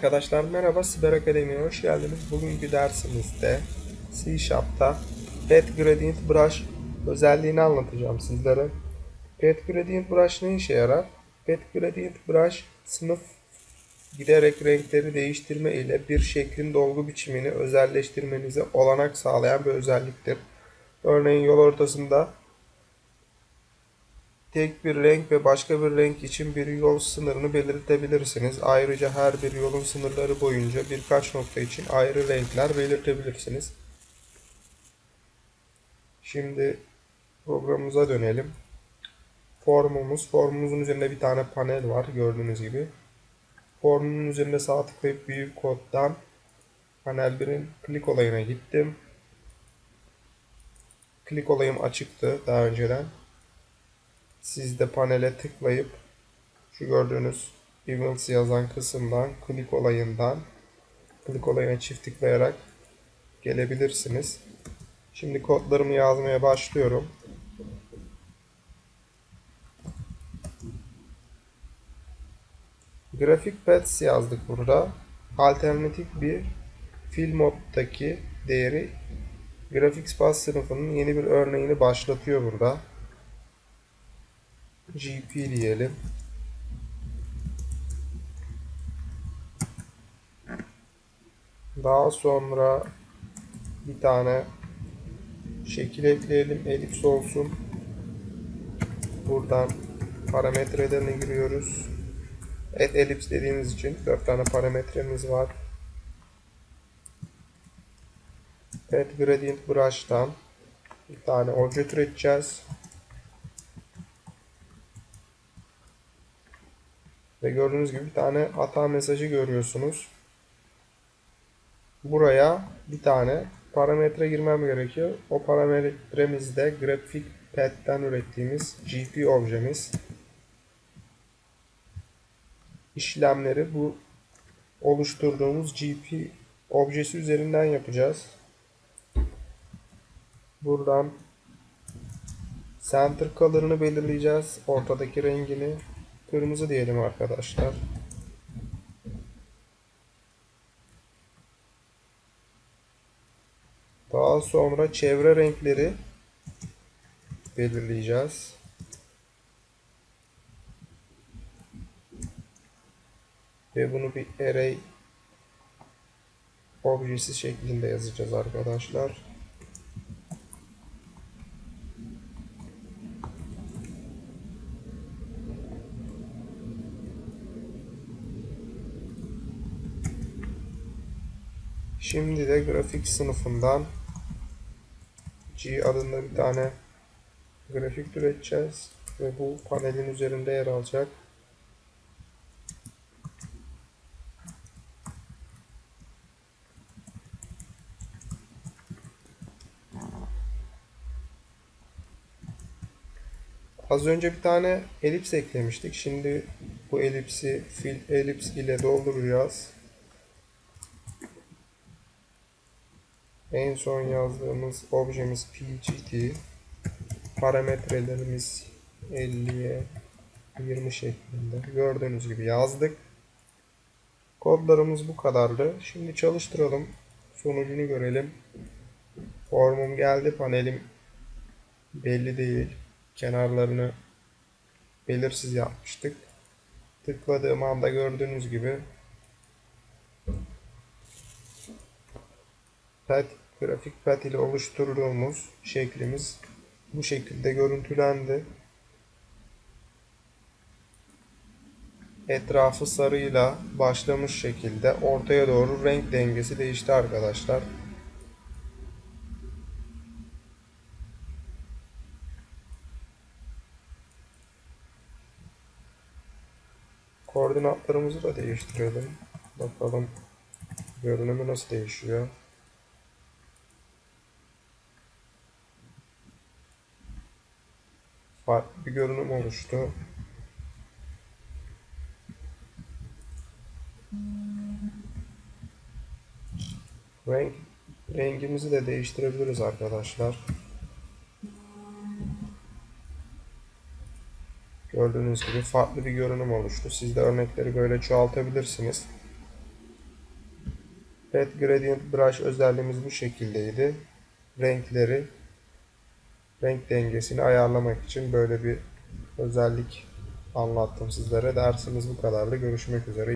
Arkadaşlar merhaba Siber Akademi'ye hoş geldiniz. Bugünkü dersimizde C Sharp'ta Pet Gradient Brush özelliğini anlatacağım sizlere. Pet Gradient Brush ne işe yarar? Pet Gradient Brush sınıf giderek renkleri değiştirme ile bir şeklin dolgu biçimini özelleştirmenize olanak sağlayan bir özelliktir. Örneğin yol ortasında tek bir renk ve başka bir renk için bir yol sınırını belirtebilirsiniz. Ayrıca her bir yolun sınırları boyunca birkaç nokta için ayrı renkler belirtebilirsiniz. Şimdi programımıza dönelim. Formumuz, formumuzun üzerinde bir tane panel var gördüğünüz gibi. Formunun üzerinde sağ tıklayıp büyük koddan panel 1'in klik olayına gittim. Klik olayım açıktı daha önceden. Siz de panele tıklayıp şu gördüğünüz Events yazan kısımdan klik olayından klik olayına çift tıklayarak gelebilirsiniz. Şimdi kodlarımı yazmaya başlıyorum. Grafik paths yazdık burada. Alternatif bir fill moddaki değeri Graphics Path sınıfının yeni bir örneğini başlatıyor burada. GP diyelim. Daha sonra bir tane şekil ekleyelim. Elips olsun. Buradan parametrelerine giriyoruz. Et elips dediğimiz için 4 tane parametremiz var. Pet gradient brush'tan bir tane obje üreteceğiz. Ve gördüğünüz gibi bir tane hata mesajı görüyorsunuz. Buraya bir tane parametre girmem gerekiyor. O parametremiz de grafik pad'den ürettiğimiz GP objemiz. İşlemleri bu oluşturduğumuz GP objesi üzerinden yapacağız. Buradan center color'ını belirleyeceğiz. Ortadaki rengini Kırmızı diyelim arkadaşlar. Daha sonra çevre renkleri belirleyeceğiz. Ve bunu bir array objesi şeklinde yazacağız arkadaşlar. Şimdi de grafik sınıfından G adında bir tane grafik üreteceğiz ve bu panelin üzerinde yer alacak. Az önce bir tane elips eklemiştik. Şimdi bu elipsi fill elips ile dolduracağız. En son yazdığımız objemiz pgt. Parametrelerimiz 50'ye 20 şeklinde. Gördüğünüz gibi yazdık. Kodlarımız bu kadardı. Şimdi çalıştıralım. Sonucunu görelim. Formum geldi. Panelim belli değil. Kenarlarını belirsiz yapmıştık. Tıkladığım anda gördüğünüz gibi pad, grafik pad ile oluşturduğumuz şeklimiz bu şekilde görüntülendi. Etrafı sarıyla başlamış şekilde ortaya doğru renk dengesi değişti arkadaşlar. Koordinatlarımızı da değiştirelim. Bakalım görünümü nasıl değişiyor. Farklı bir görünüm oluştu. Renk rengimizi de değiştirebiliriz arkadaşlar. Gördüğünüz gibi farklı bir görünüm oluştu. Siz de örnekleri böyle çoğaltabilirsiniz. Pet Gradient Brush özelliğimiz bu şekildeydi. Renkleri, renk dengesini ayarlamak için böyle bir özellik anlattım sizlere. Dersimiz bu kadardı. Görüşmek üzere.